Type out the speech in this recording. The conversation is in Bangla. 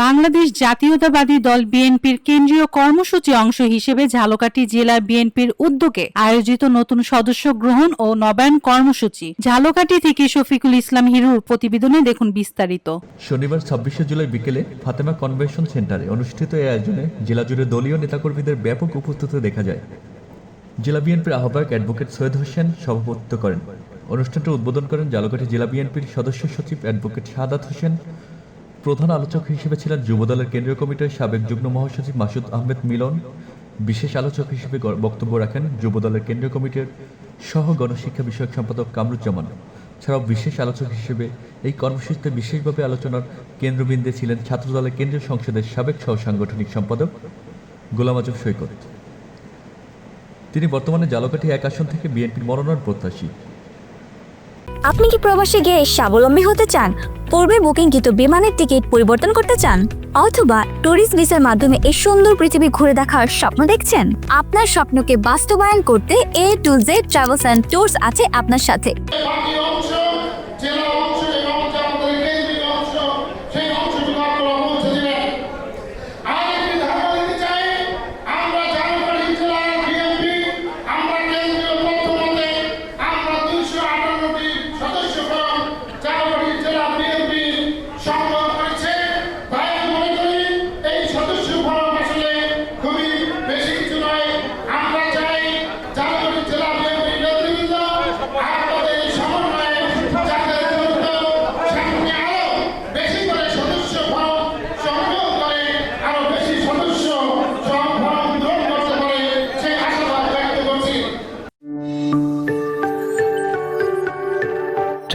বাংলাদেশ জাতীয়তাবাদী দল বিএনপির কেন্দ্রীয় কর্মসূচি অংশ হিসেবে ঝালকাঠি জেলা বিএনপির উদ্যোগে আয়োজিত নতুন সদস্য গ্রহণ ও নবায়ন কর্মসূচি। ঝালকাঠি থেকে শফিকুল ইসলাম হিরুর প্রতিবেদনে দেখুন বিস্তারিত। শনিবার ছাব্বিশে জুলাই বিকেলে ফাতেমা কনভেনশন সেন্টারে অনুষ্ঠিত এই আয়োজনে জেলা জুড়ে দলীয় নেতাকর্মীদের ব্যাপক উপস্থিতি দেখা যায়। জেলা বিএনপির আহ্বায়ক অ্যাডভোকেট সৈয়দ হোসেন সভাপতিত্ব করেন। অনুষ্ঠানটি উদ্বোধন করেন জালকাঠি জেলা বিএনপির সদস্য সচিব অ্যাডভোকেট সাদাত হোসেন প্রধান আলোচক হিসেবে ছিলেন যুবদলের কেন্দ্রীয় কমিটির সাবেক যুগ্ম মহাসচিব মাসুদ আহমেদ মিলন। বিশেষ আলোচক হিসেবে বক্তব্য রাখেন যুবদলের কেন্দ্রীয় কমিটির সহ গণশিক্ষা বিষয়ক সম্পাদক কামরুজ্জামান। ছাড়াও বিশেষ আলোচক হিসেবে এই কর্মসূচিতে বিশেষভাবে আলোচনার কেন্দ্রবিন্দে ছিলেন ছাত্রদলের কেন্দ্রীয় সংসদের সাবেক সহ সাংগঠনিক সম্পাদক গোলাম আজম সৈকত। তিনি বর্তমানে জালকাঠি এক আসন থেকে বিএনপির মনোনয়ন প্রত্যাশী। আপনি কি প্রবাসে গিয়ে স্বাবলম্বী হতে চান? পূর্বে বুকিংকৃত বিমানের টিকিট পরিবর্তন করতে চান, অথবা ট্যুরিস্ট ভিসার মাধ্যমে এই সুন্দর পৃথিবী ঘুরে দেখার স্বপ্ন দেখছেন? আপনার স্বপ্নকে বাস্তবায়ন করতে A to Z travels and tours আছে আপনার সাথে।